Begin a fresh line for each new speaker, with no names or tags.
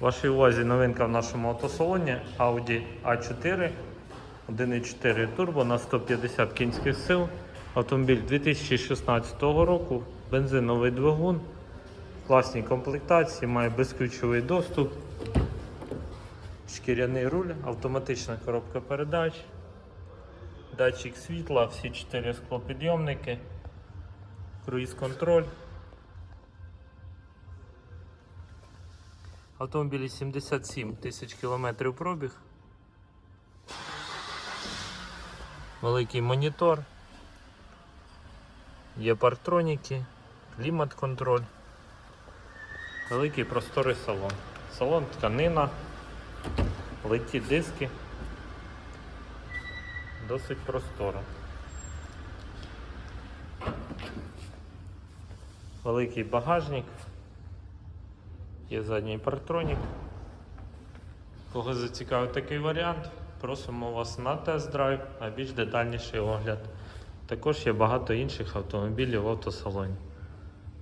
Вашій увазі новинка в нашому автосалоні Audi A4 1.4 турбо на 150 кінських сил. Автомобіль 2016 року, бензиновий двигун, класній комплектації, має безключовий доступ, шкіряний руль, автоматична коробка передач, датчик світла, всі 4 склопідйомники, круїз-контроль. Автомобілі 77 тисяч кілометрів пробіг. Великий монітор. Є парктроніки, клімат-контроль. Великий просторий салон. Салон тканина, литі диски. Досить просторо. Великий багажник. Є задній парктронік. Кого зацікавив такий варіант, просимо вас на тест-драйв, на більш детальніший огляд. Також є багато інших автомобілів в автосалоні.